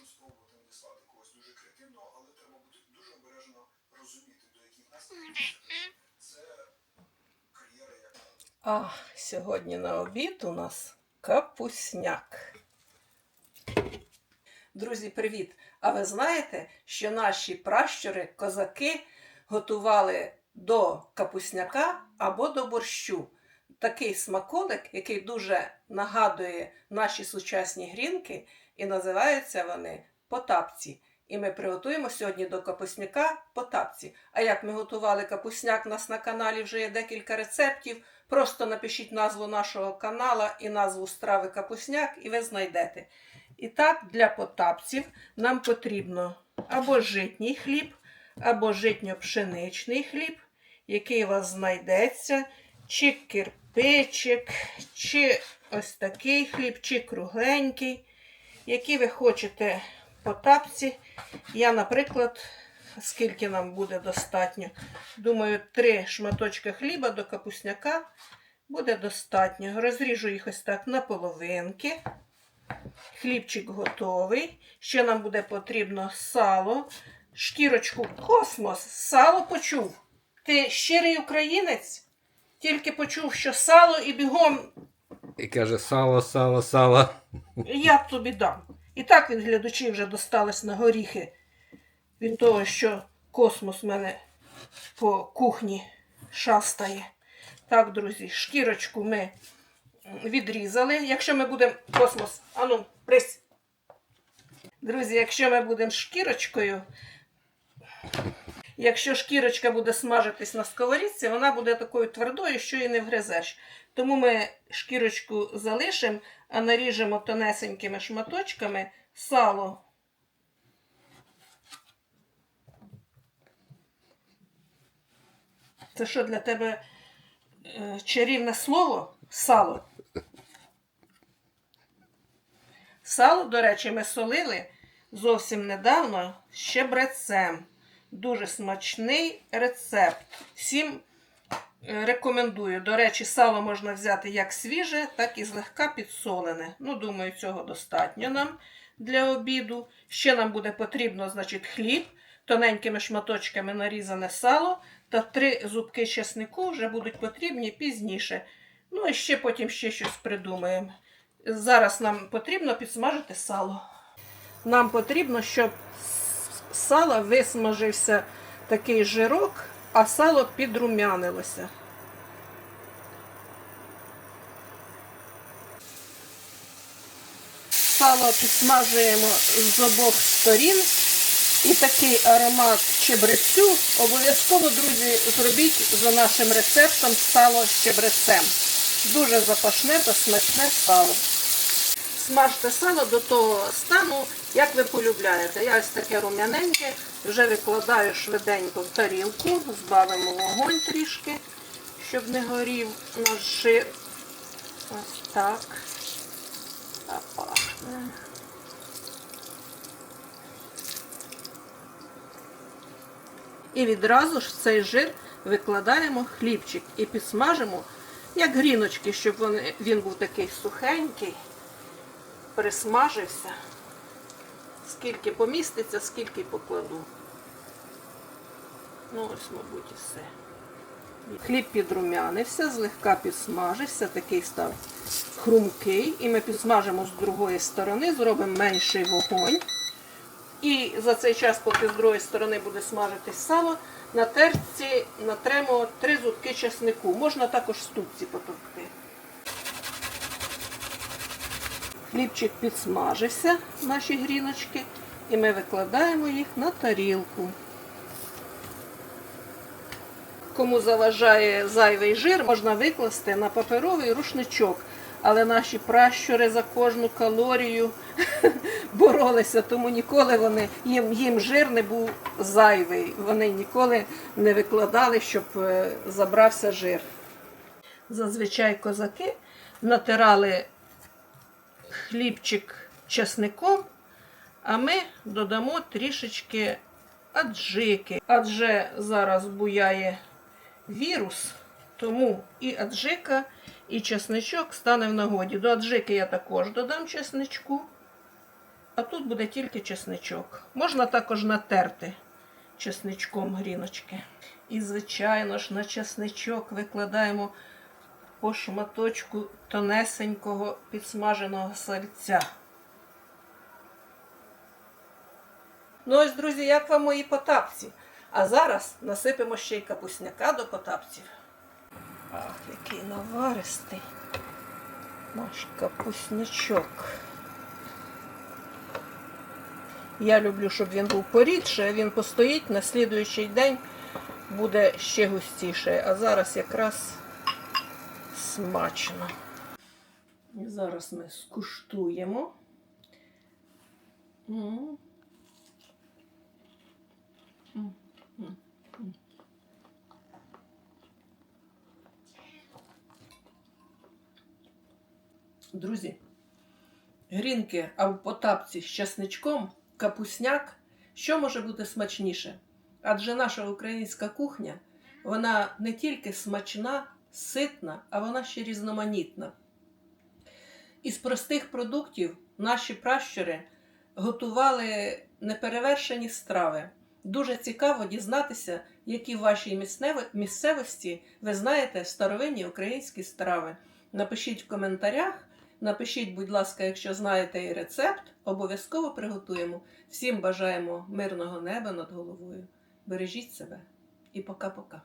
можу спробувати надіслати когось дуже креативного, але треба бути дуже обережно розуміти, до яких наслідків це кар'єра, яка А сьогодні на обід у нас капусняк. Друзі, привіт! А ви знаєте, що наші пращури, козаки готували до капусняка або до борщу такий смаколик, який дуже нагадує наші сучасні грінки, і називаються вони потапці. І ми приготуємо сьогодні до капусняка потапці. А як ми готували капусняк, у нас на каналі вже є декілька рецептів. Просто напишіть назву нашого канала і назву страви капусняк, і ви знайдете. І так, для потапців нам потрібно або житній хліб, або житньо-пшеничний хліб, який у вас знайдеться, чи кирпичик, чи ось такий хліб, чи кругленький, який ви хочете потапці. Я, наприклад, скільки нам буде достатньо. Думаю, три шматочки хліба до капусняка буде достатньо. Розріжу їх ось так на половинки. Хлібчик готовий. Ще нам буде потрібно сало, шкірочку космос. Сало почув. Ти щирий українець? Тільки почув, що сало і бігом І каже, сало, сало, сало. Я тобі дам. І так від глядачів вже досталось на горіхи від того, що космос мене по кухні шастає. Так, друзі, шкірочку ми відрізали. Якщо ми будемо космос, ану, прись. Друзі, якщо ми будемо шкірочкою, якщо шкірочка буде смажитись на сковорідці, вона буде такою твердою, що її не вгризеш. Тому ми шкірочку залишимо, а наріжемо тонесенькими шматочками сало. Це що для тебе е, чарівне слово? Сало. Сало, до речі, ми солили зовсім недавно з щебрецем. Дуже смачний рецепт. Всім е, рекомендую. До речі, сало можна взяти як свіже, так і злегка підсолене. Ну, думаю, цього достатньо нам для обіду. Ще нам буде потрібно, значить, хліб, тоненькими шматочками нарізане сало та три зубки чеснику вже будуть потрібні пізніше. Ну і ще потім ще щось придумаємо. Зараз нам потрібно підсмажити сало. Нам потрібно, щоб сала висмажився такий жирок, а сало підрумянилося. Сало підсмажуємо з обох сторін. І такий аромат чебрецю обов'язково, друзі, зробіть за нашим рецептом сало з чебрецем. Дуже запашне та смачне сало. Смажте сало до того стану, як ви полюбляєте. Я ось таке рум'яненьке, вже викладаю швиденько в тарілку, збавимо вогонь трішки, щоб не горів наш жир. Ось так. І відразу ж в цей жир викладаємо хлібчик і підсмажимо, як гріночки, щоб він був такий сухенький, пересмажився. Скільки поміститься, скільки покладу. Ну, ось, мабуть, і все. Хліб підрумянився, злегка підсмажився, такий став хрумкий. І ми підсмажимо з другої сторони, зробимо менший вогонь. І за цей час, поки з другої сторони буде смажитись сало, на терці натремо три зубки чеснику. Можна також ступці потовкти. Хлібчик підсмажився, наші гріночки, і ми викладаємо їх на тарілку. Кому заважає зайвий жир, можна викласти на паперовий рушничок. Але наші пращури за кожну калорію боролися, тому ніколи вони їм, їм жир не був зайвий. Вони ніколи не викладали, щоб е, забрався жир. Зазвичай козаки натирали хлібчик чесником, а ми додамо трішечки аджики. Адже зараз буяє вірус, тому і аджика, і чесничок стане в нагоді. До аджики я також додам чесничку. А тут буде тільки чесничок. Можна також натерти чесничком гріночки. І, звичайно ж, на чесничок викладаємо по шматочку тонесенького підсмаженого сальця. Ну ось, друзі, як вам мої потапці? А зараз насипемо ще й капусняка до потапців. Ах, який наваристий наш капуснячок. Я люблю, щоб він був порідше, а він постоїть на слідуючий день буде ще густіше. А зараз якраз смачно. Зараз ми скуштуємо. Друзі, грінки або потапці з часничком, капусняк. Що може бути смачніше? Адже наша українська кухня, вона не тільки смачна, ситна, а вона ще різноманітна. Із простих продуктів наші пращури готували неперевершені страви. Дуже цікаво дізнатися, які в вашій місцевості ви знаєте старовинні українські страви. Напишіть в коментарях. Напишіть, будь ласка, якщо знаєте і рецепт, обов'язково приготуємо. Всім бажаємо мирного неба над головою. Бережіть себе і пока-пока.